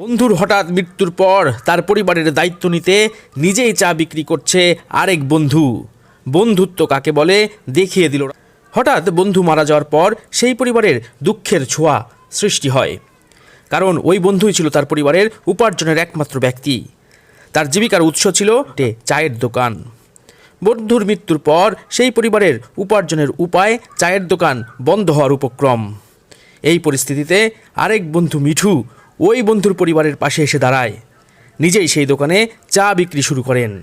বন্ধুর হঠাৎ মৃত্যুর পর তার পরিবারের দায়িত্ব নিতে নিজেই চা বিক্রি করছে আরেক বন্ধু। বন্ধুত্ব কাকে বলে দেখিয়ে দিল। হঠাৎ বন্ধু মারা যাওয়ার পর সেই পরিবারের দুঃখের ছোঁয়া সৃষ্টি হয়। কারণ ওই বন্ধুই ছিল তার পরিবারের উপার্জনের একমাত্র ব্যক্তি। তার জীবিকার উৎস ছিল চায়ের দোকান। বন্ধুর মৃত্যুর পর সেই পরিবারের উপার্জনের উপায় চায়ের দোকান বন্ধ হওয়ার উপক্রম। এই পরিস্থিতিতে আরেক বন্ধু মিঠু ওই বন্ধুর পরিবারের পাশে এসে দাঁড়ায়। নিজেই সেই দোকানে চা বিক্রি শুরু করেন।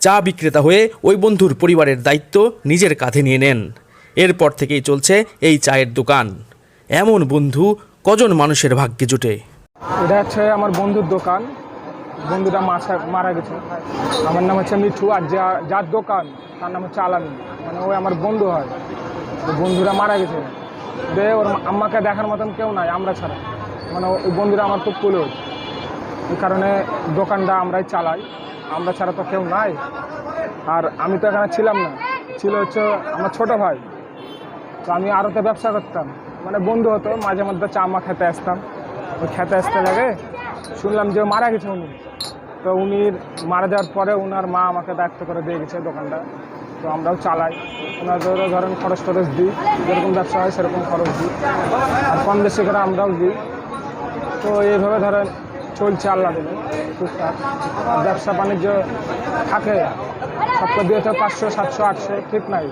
চা বিক্রেতা হয়ে ওই বন্ধুর পরিবারের দায়িত্ব নিজের কাঁধে নিয়ে নেন। এরপর থেকেই চলছে এই চায়ের দোকান। এমন বন্ধু কজন মানুষের ভাগ্যে জুটে? এটা হচ্ছে আমার বন্ধুর দোকান। বন্ধুটা মাসা, মারা গেছে। আমার নাম হচ্ছে মিঠু আর যা, যার দোকান, তার নাম হচ্ছে আলামী মানে ওই আমার বন্ধু হয়। বন্ধুরা মারা গেছে। দে ওর আম্মাকে দেখার মতন কেউ নাই, আমরা ছাড়া। মানে ওই বন্ধুরা আমার খুব কুলোজ এই কারণে দোকানটা আমরাই চালাই। আমরা ছাড়া তো কেউ নাই। আর আমি তো এখানে ছিলাম না। ছিল হচ্ছে আমার ছোট ভাই। তো আমি আরতে ব্যবসা করতাম। মানে বন্ধু হতো, মাঝে মধ্যে চা মা খেতে আসতাম। ওই খেতে আসতে লাগে, শুনলাম যে মারা গেছে উনি। তো উনি মারা যাওয়ার পরে ওনার মা আমাকে দায়িত্ব করে দিয়ে গেছে দোকানটা। তো আমরাও চালাই। ওনাদেরও ধরেন খরচ টরচ দিই। যেরকম ব্যবসা হয় সেরকম খরচ দিই। আর কম বেশি করে আমরাও দিই। তো এইভাবে ধরেন চলছে আল্লাহ দেবে টুকটাক। ব্যবসা বাণিজ্য থাকে। সপ্তাহ দিয়ে তো পাঁচশো, সাতশো, আটশো, ঠিক নাই।